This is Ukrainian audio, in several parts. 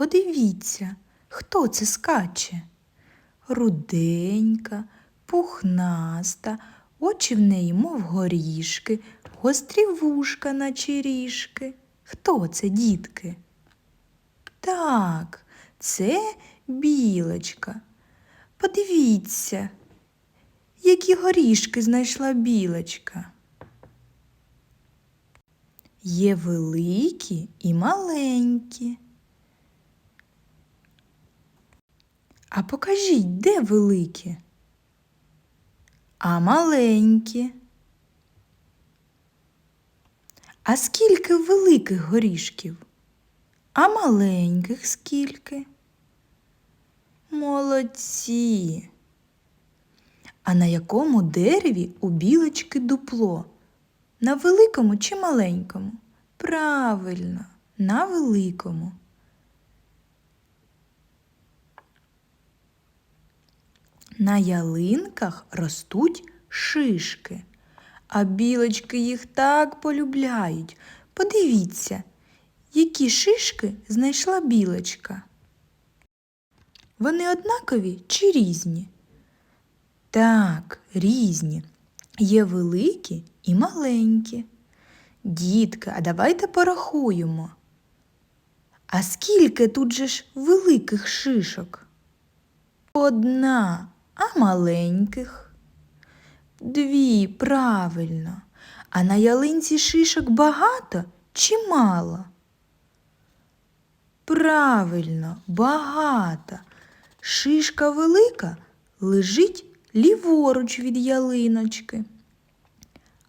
Подивіться, хто це скаче? Руденька, пухнаста, очі в неї, мов горішки, гострі вушка, наче ріжки. Хто це, дітки? Так, це білочка. Подивіться, які горішки знайшла білочка. Є великі і маленькі. А покажіть, де великі? А маленькі. А скільки великих горішків? А маленьких скільки? Молодці. А на якому дереві у білочки дупло? На великому чи маленькому? Правильно, на великому. На ялинках ростуть шишки, а білочки їх так полюбляють. Подивіться, які шишки знайшла білочка. Вони однакові чи різні? Так, різні. Є великі і маленькі. Дітки, а давайте порахуємо. А скільки тут же ж великих шишок? Одна, а маленьких? Дві, правильно. А на ялинці шишок багато чи мало? Правильно, багато. Шишка велика лежить ліворуч від ялиночки,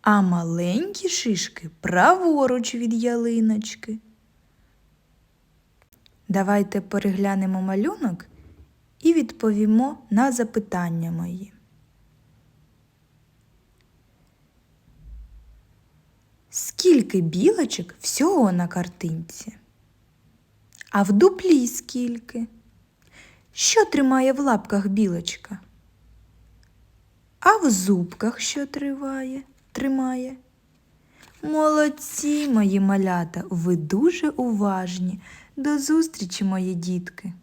а маленькі шишки праворуч від ялиночки. Давайте переглянемо малюнок і відповімо на запитання мої. Скільки білочок всього на картинці? А в дуплі скільки? Що тримає в лапках білочка? А в зубках що триває, тримає? Молодці, мої малята, ви дуже уважні. До зустрічі, мої дітки!